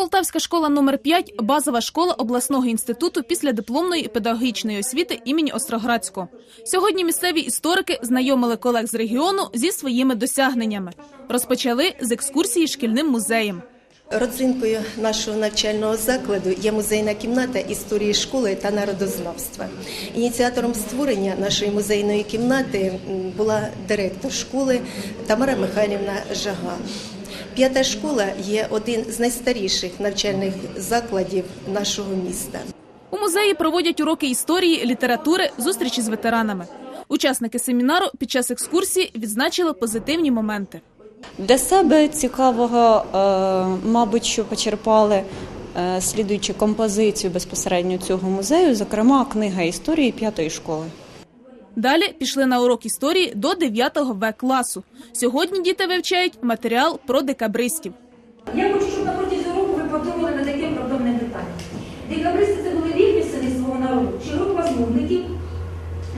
Полтавська школа номер 5 базова школа обласного інституту післядипломної педагогічної освіти імені Остроградського. Сьогодні місцеві історики знайомили колег з регіону зі своїми досягненнями. Розпочали з екскурсії шкільним музеєм. Родзинкою нашого навчального закладу є музейна кімната історії школи та народознавства. Ініціатором створення нашої музейної кімнати була директор школи Тамара Михайлівна Жага. П'ята школа є один з найстаріших навчальних закладів нашого міста. У музеї проводять уроки історії, літератури, зустрічі з ветеранами. Учасники семінару під час екскурсії відзначили позитивні моменти. Для себе цікавого, е, мабуть, що почерпали, е, слідуючи композицію безпосередньо цього музею, зокрема книга історії п'ятої школи. Далі пішли на урок історії до 9 В класу. Сьогодні діти вивчають матеріал про декабристів. Я хочу, щоб на протязі року ви подумали над таким проблемним питанням. Декабристи це були вільні сини свого народу, чи група змовників,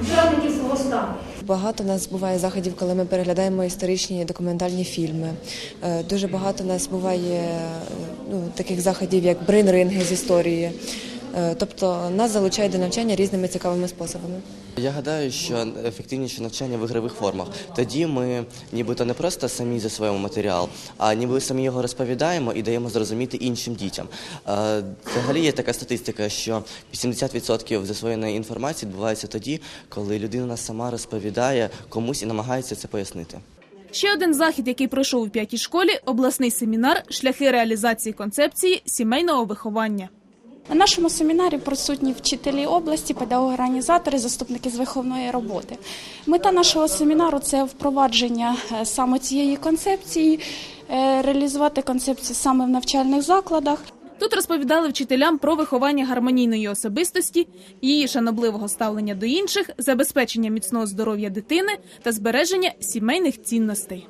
зрадників свого стану. Багато у нас буває заходів, коли ми переглядаємо історичні документальні фільми. Е, Дуже багато у нас буває е, ну, таких заходів, як брейн-ринги з історії. Е, Тобто нас залучають до навчання різними цікавими способами. Я гадаю, що ефективніше навчання в ігрових формах. Тоді ми нібито не просто самі засвоїмо матеріал, а ніби самі його розповідаємо і даємо зрозуміти іншим дітям. Е, Взагалі є така статистика, що 80% засвоєної інформації відбувається тоді, коли людина сама розповідає комусь і намагається це пояснити. Ще один захід, який пройшов у п'ятій школі обласний семінар Шляхи реалізації концепції сімейного виховання. На нашому семінарі присутні вчителі області, педагоги-організатори, заступники з виховної роботи. Мета нашого семінару це впровадження е, саме цієї концепції, е, реалізувати концепцію саме в навчальних закладах. Тут розповідали вчителям про виховання гармонійної особистості, її шанобливого ставлення до інших, забезпечення міцного здоров'я дитини та збереження сімейних цінностей.